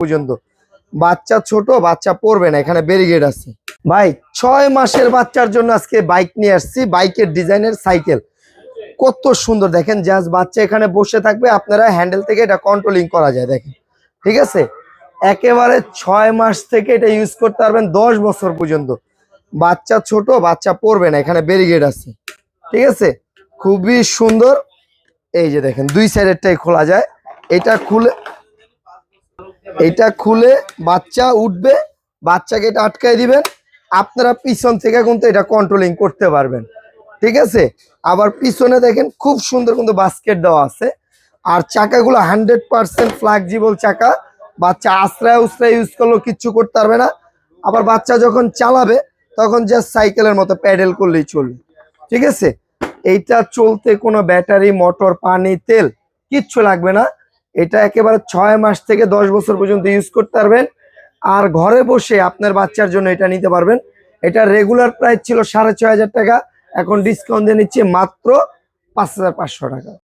পর্যন্ত। বাচ্চা ছোট, বাচ্চা পড়বে না, এখানে ব্যারিগেড আছে। ভাই, ছয় মাসের বাচ্চার জন্য আজকে বাইক নিয়ে আসছি বাইকের ডিজাইনের সাইকেল কত সুন্দর, দেখেন জাস্ট বাচ্চা এখানে বসে থাকবে, আপনারা হ্যান্ডেল থেকে এটা কন্ট্রোলিং করা যায়, দেখেন। ঠিক আছে? একেবারে ছয় মাস থেকে এটা ইউজ করতে পারবেন, দশ বছর পর্যন্ত। বাচ্চা ছোট, বাচ্চা পড়বে না, এখানে ব্যারিগেড আছে। ঠিক আছে? খুবই সুন্দর। এই যে দেখেন, দুই সাইডেরটাই খোলা যায়। এটা খুলে এটা খুলে বাচ্চা উঠবে, বাচ্চাকে এটা আটকায় দিবেন। আপনারা পিছন থেকে কিন্তু এটা কন্ট্রোলিং করতে পারবেন। ঠিক আছে? আবার পিছনে দেখেন খুব সুন্দর কিন্তু বাস্কেট দেওয়া আছে। আর চাকাগুলো হান্ড্রেড পার্সেন্ট ফ্লাক্সিবল চাকা। বাচ্চা আশ্রয় উশ্রয় ইউজ করলেও কিচ্ছু করতে পারবে না। আবার বাচ্চা যখন চালাবে, তখন জাস্ট সাইকেলের মতো প্যাডেল করলেই চলবে। ঠিক আছে? এইটা চলতে কোনো ব্যাটারি মোটর পানি, তেল কিচ্ছু লাগবে না। এটা একেবারে ছয় মাস থেকে দশ বছর পর্যন্ত ইউজ করতে পারবেন। আর ঘরে বসে আপনার বাচ্চার জন্য এটা নিতে পারবেন। এটা রেগুলার প্রাইস ছিল সাড়ে ছয় হাজার টাকা, এখন ডিসকাউন্ট দিয়ে নিচ্ছে মাত্র পাঁচ হাজার পাঁচশো টাকা।